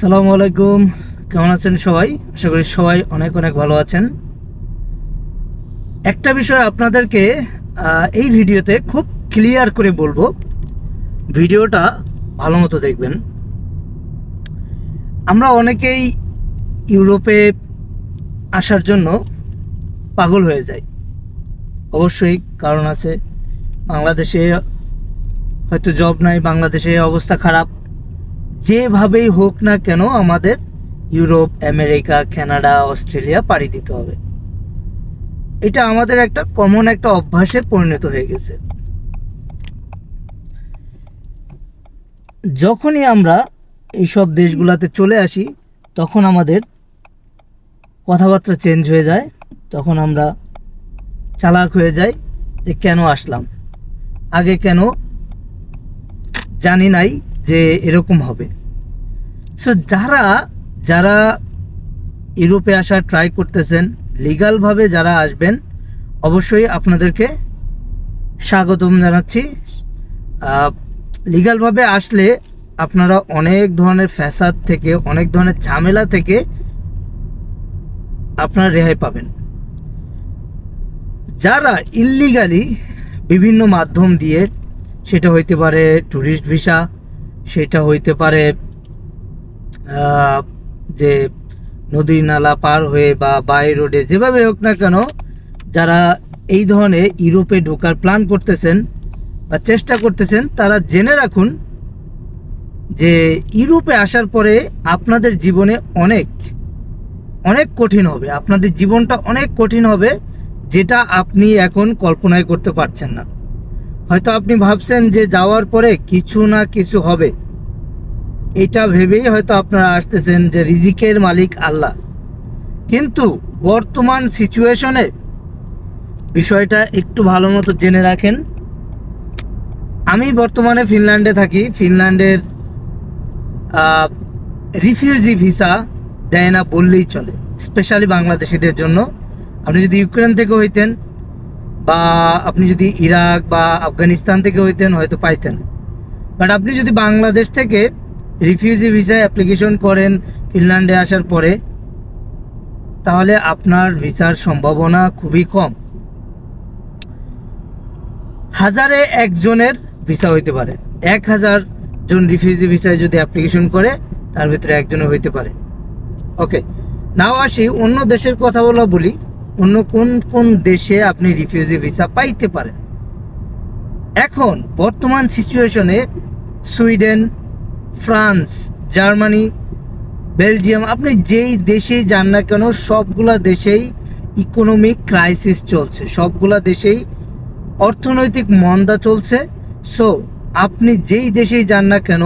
সালামু আলাইকুম, কেমন আছেন সবাই? আশা করি সবাই অনেক অনেক ভালো আছেন। একটা বিষয় আপনাদেরকে এই ভিডিওতে খুব ক্লিয়ার করে বলব। ভিডিওটা ভালো মতো দেখবেন। আমরা অনেকেই ইউরোপে আসার জন্য পাগল হয়ে যাই। অবশ্যই কারণ আছে। বাংলাদেশে হয়তো জব নাই, বাংলাদেশে অবস্থা খারাপ। যেভাবেই হোক না কেন আমাদের ইউরোপ, আমেরিকা, কানাডা, অস্ট্রেলিয়া পাড়ি দিতে হবে। এটা আমাদের একটা কমন একটা অভ্যাসে পরিণত হয়ে গেছে। যখনই আমরা এইসব দেশগুলোতে চলে আসি, তখন আমাদের কথাবার্তা চেঞ্জ হয়ে যায়, তখন আমরা চালাক হয়ে যাই যে কেন আসলাম? আগে কেন জানি নাই যে এরকম হবে। সো যারা যারা ইউরোপে আসার ট্রাই করতেছেন লিগালভাবে যারা আসবেন, অবশ্যই আপনাদেরকে স্বাগতম জানাচ্ছি। লিগালভাবে আসলে আপনারা অনেক ধরনের ফ্যাসাদ থেকে, অনেক ধরনের ঝামেলা থেকে আপনারা রেহাই পাবেন। যারা ইল্লিগালি বিভিন্ন মাধ্যম দিয়ে সেটা হইতে পারে ট্যুরিস্ট ভিসা সেটা হইতে পারে যে নদী নালা পার হয়ে বা বাই রোডে যেভাবে হোক না কেন, যারা এই ধরনের ইউরোপে ঢোকার প্ল্যান করতেছেন বা চেষ্টা করতেছেন, তারা জেনে রাখুন যে ইউরোপে আসার পরে আপনাদের জীবনে অনেক অনেক কঠিন হবে। আপনাদের জীবনটা অনেক কঠিন হবে, যেটা আপনি এখন কল্পনায় করতে পারছেন না। হয়তো আপনি ভাবছেন যে যাওয়ার পরে কিছু না কিছু হবে। এটা ভেবেই হয়তো আপনারা আসতেছেন যে রিজিকের মালিক আল্লাহ। কিন্তু বর্তমান সিচুয়েশনে বিষয়টা একটু ভালো মতো জেনে রাখেন। আমি বর্তমানে ফিনল্যান্ডে থাকি। ফিনল্যান্ডের রিফিউজি ভিসা দেয় না বললেই চলে স্পেশালি বাংলাদেশিদের জন্য। আপনি যদি ইউক্রেন থেকে হইতেন বা আপনি যদি ইরাক বা আফগানিস্তান থেকে হইতেন, হয়তো পাইতেন। বাট আপনি যদি বাংলাদেশ থেকে রিফিউজি ভিসায় অ্যাপ্লিকেশন করেন, ফিনল্যান্ডে আসার পরে, তাহলে আপনার ভিসার সম্ভাবনা খুবই কম। হাজারে একজনের ভিসা হইতে পারে। এক হাজার জন রিফিউজি ভিসায় যদি অ্যাপ্লিকেশন করে, তার ভিতরে একজনের হইতে পারে। ওকে নাও আসি অন্য দেশের কথা বলা বলি। অন্য কোন কোন দেশে আপনি রিফিউজি ভিসা পাইতে পারেন? এখন, বর্তমান সিচুয়েশনে সুইডেন, ফ্রান্স, জার্মানি, বেলজিয়াম, আপনি যেই দেশেই যান না কেন, সবগুলা দেশেই ইকোনমিক ক্রাইসিস চলছে। সবগুলা দেশেই অর্থনৈতিক মন্দা চলছে। সো আপনি যেই দেশেই যান না কেন,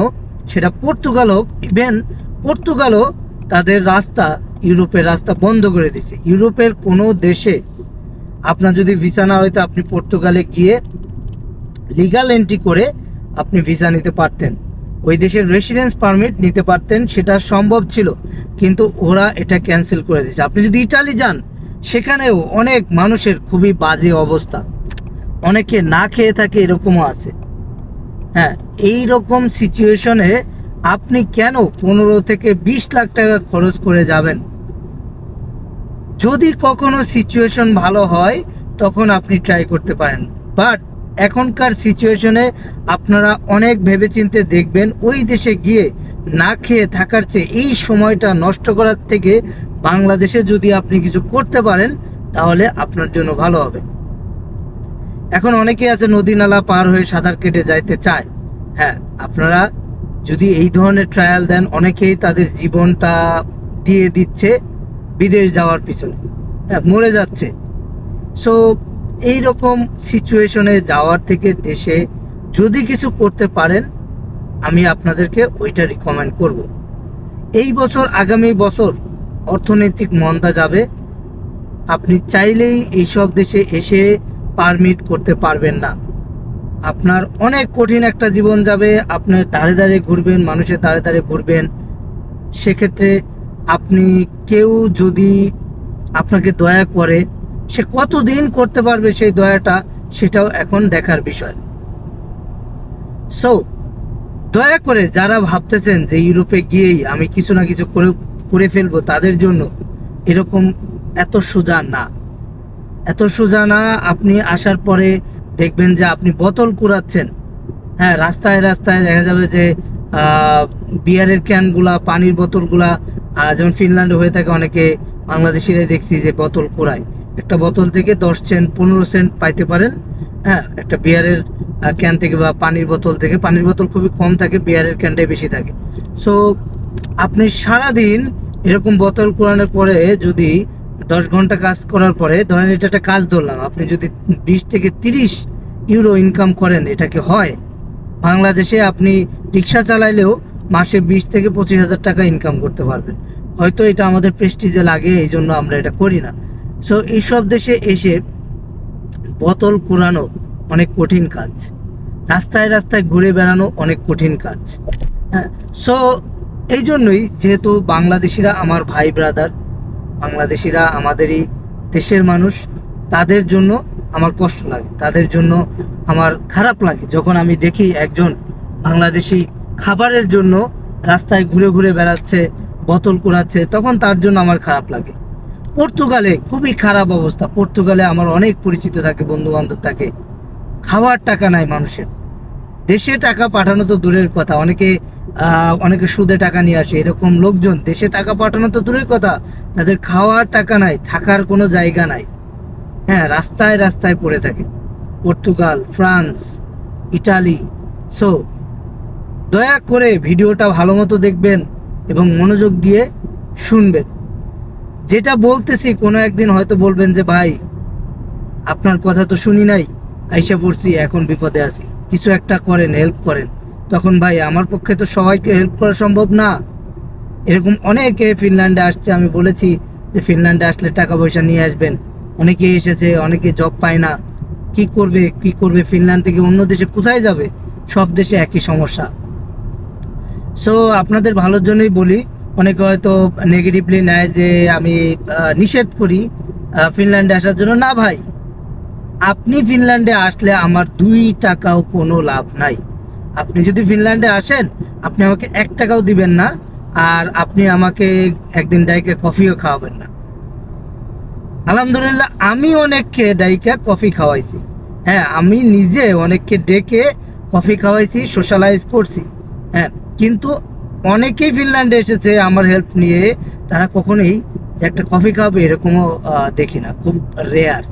সেটা পর্তুগাল হোক ইভেন পর্তুগালও তাদের রাস্তা ইউরোপের রাস্তা বন্ধ করে দিছে। ইউরোপের কোনো দেশে আপনার যদি ভিসা না হয়তো আপনি পর্তুগালে গিয়ে লিগাল এন্ট্রি করে আপনি ভিসা নিতে পারতেন। ওই দেশের রেসিডেন্স পারমিট নিতে পারতেন, সেটা সম্ভব ছিল, কিন্তু ওরা এটা ক্যান্সেল করে দিয়েছে। আপনি যদি ইটালি যান, সেখানেও অনেক মানুষের খুবই বাজে অবস্থা। অনেকে না খেয়ে থাকে এরকমও আছে। হ্যাঁ এই রকম সিচুয়েশনে আপনি কেন পনেরো থেকে বিশ লাখ টাকা খরচ করে যাবেন? যদি কখনো সিচুয়েশন ভালো হয়, তখন আপনি ট্রাই করতে পারেন। বাট এখনকার সিচুয়েশনে আপনারা অনেক ভেবেচিন্তে দেখবেন, ওই দেশে গিয়ে না খেয়ে থাকার চেয়ে এই সময়টা নষ্ট করার থেকে বাংলাদেশে যদি আপনি কিছু করতে পারেন, তাহলে আপনার জন্য ভালো হবে। এখন অনেকে আছে নদী নালা পার হয়ে সাঁতার কেটে যাইতে চায়। হ্যাঁ আপনারা যদি এই ধরনের ট্রায়াল দেন, অনেকেই তাদের জীবনটা দিয়ে দিচ্ছে বিদেশ যাওয়ার পিছনে। হ্যাঁ মরে যাচ্ছে। সো এই রকম সিচুয়েশনে যাওয়ার থেকে দেশে যদি কিছু করতে পারেন, আমি আপনাদেরকে ওইটা রিকমেন্ড করব। এই বছর, আগামী বছর অর্থনৈতিক মন্দা যাবে। আপনি চাইলেই এইসব দেশে এসে পারমিট করতে পারবেন না। আপনার অনেক কঠিন একটা জীবন যাবে। আপনার দাঁড়ে দাঁড়িয়ে ঘুরবেন, মানুষের দাঁড়ে দাঁড়িয়ে ঘুরবেন। সেক্ষেত্রে আপনি কেউ যদি আপনাকে দয়া করে, সে কতদিন করতে পারবে সেই দয়াটা, সেটাও এখন দেখার বিষয়। সো দয়া করে যারা ভাবতেছেন যে ইউরোপে গিয়েই আমি কিছু না কিছু করে করে ফেলব তাদের জন্য এরকম এত সোজা না। এত সোজা না, আপনি আসার পরে দেখবেন যে আপনি বোতল কুড়াচ্ছেন। হ্যাঁ রাস্তায় রাস্তায় দেখা যাবে যে বিয়ারের ক্যানগুলা, পানির বোতলগুলা যেমন ফিনল্যান্ডে হয়ে থাকে অনেকে, বাংলাদেশিরাই দেখছি যে বোতল কুড়ায়। একটা বোতল থেকে দশ সেন্ট, পনেরো সেন্ট পাইতে পারেন। হ্যাঁ একটা বিয়ারের ক্যান থেকে বা পানির বোতল থেকে, পানির বোতল খুবই কম থাকে, বিয়ারের ক্যানটাই বেশি থাকে। সো আপনি সারাদিন এরকম বোতল কুড়ানোর পরে যদি দশ ঘণ্টা কাজ করার পরে ধরেন এটা একটা কাজ ধরলাম, আপনি যদি বিশ থেকে তিরিশ ইউরো ইনকাম করেন, এটা কি হয়? বাংলাদেশে আপনি রিক্সা চালাইলেও মাসে বিশ থেকে পঁচিশ হাজার টাকা ইনকাম করতে পারবেন। হয়তো এটা আমাদের প্রেস্টিজে লাগে, এই জন্য আমরা এটা করি না। সো এইসব দেশে এসে বোতল কুড়ানো অনেক কঠিন কাজ। রাস্তায় রাস্তায় ঘুরে বেড়ানো অনেক কঠিন কাজ। হ্যাঁ সো এই জন্যই যেহেতু বাংলাদেশিরা আমার ভাই ব্রাদার বাংলাদেশিরা আমাদেরই দেশের মানুষ, তাদের জন্য আমার কষ্ট লাগে, তাদের জন্য আমার খারাপ লাগে। যখন আমি দেখি একজন বাংলাদেশি খাবারের জন্য রাস্তায় ঘুরে ঘুরে বেড়াচ্ছে, বোতল কুড়াচ্ছে, তখন তার জন্য আমার খারাপ লাগে। পর্তুগালে খুবই খারাপ অবস্থা। পর্তুগালে আমার অনেক পরিচিত থাকে বন্ধু বান্ধব থাকে। খাওয়ার টাকা নাই মানুষের। দেশে টাকা পাঠানো তো দূরের কথা। অনেকে অনেকে সুদে টাকা নিয়ে আসে, এরকম লোকজন, দেশে টাকা পাঠানো তো দূরের কথা, তাদের খাওয়ার টাকা নাই, থাকার কোনো জায়গা নাই। হ্যাঁ রাস্তায় রাস্তায় পড়ে থাকে। Portugal, France, Italy. সো দয়া করে ভিডিওটা ভালো মতো দেখবেন এবং মনোযোগ দিয়ে শুনবেন। যেটা বলতেছি, কোনো একদিন হয়তো বলবেন যে, ভাই, আপনার কথা তো শুনি নাই, আইসা পড়ছি, এখন বিপদে আছি। কিছু একটা করেন হেল্প করেন। তখন ভাই, আমার পক্ষে তো সবাইকে হেল্প করা সম্ভব না। এরকম অনেকে ফিনল্যান্ডে আসছে, আমি বলেছি যে ফিনল্যান্ডে আসলে টাকা পয়সা নিয়ে আসবেন। অনেকে এসেছে, অনেকে জব পায় না। কি করবে কি করবে, ফিনল্যান্ড থেকে অন্য দেশে কোথায় যাবে? সব দেশে একই সমস্যা। সো আপনাদের ভালোর জন্যই বলি, অনেকে হয়তো নেগেটিভলি নেয় যে আমি নিষেধ করি ফিনল্যান্ডে আসার জন্য। না ভাই, আপনি ফিনল্যান্ডে আসলে আমার দুই টাকাও কোনো লাভ নাই। আপনি যদি ফিনল্যান্ডে আসেন, আপনি আমাকে এক টাকাও দিবেন না, আর আপনি আমাকে একদিন ডাইকে কফিও খাওয়াবেন না। আলহামদুলিল্লাহ, আমি অনেককে ডাইকা কফি খাওয়াইছি। হ্যাঁ আমি নিজে অনেককে ডেকে কফি খাওয়াইছি সোশ্যালাইজ করছি। হ্যাঁ কিন্তু অনেকেই ফিনল্যান্ডে এসেছে আমার হেল্প নিয়ে, তারা কখনোই যে একটা কফি খাওয়াবে এরকমও দেখি না, খুব রেয়ার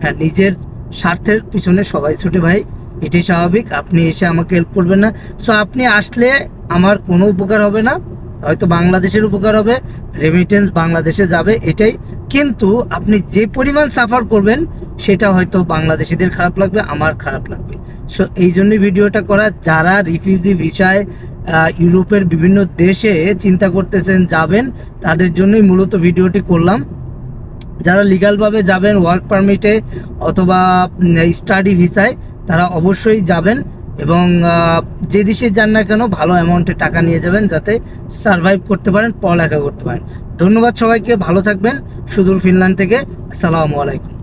হ্যাঁ নিজের স্বার্থের পিছনে সবাই ছুটে ভাই। এটাই স্বাভাবিক। আপনি এসে আমাকে হেল্প করবেন না। সো আপনি আসলে আমার কোনো উপকার হবে না। হয়তো বাংলাদেশের উপকার হবে রেমিটেন্স বাংলাদেশে যাবে, এটাই। কিন্তু আপনি যে পরিমাণ সাফার করবেন, সেটা হয়তো বাংলাদেশিদের খারাপ লাগবে, আমার খারাপ লাগবে। সো এই জন্যই ভিডিওটা করা। যারা রিফিউজি ভিসায় ইউরোপের বিভিন্ন দেশে চিন্তা করতেছেন যাবেন, তাদের জন্যই মূলত ভিডিওটি করলাম। যারা লিগালভাবে যাবেন ওয়ার্ক পারমিটে অথবা স্টাডি ভিসায় তারা অবশ্যই যাবেন এবং যে দেশে যান না কেন ভালো অ্যামাউন্টে টাকা নিয়ে যাবেন যাতে সারভাইভ করতে পারেন, পড়ালেখা করতে পারেন। ধন্যবাদ সবাইকে, ভালো থাকবেন। সুদূর ফিনল্যান্ড থেকে, আসসালামু আলাইকুম।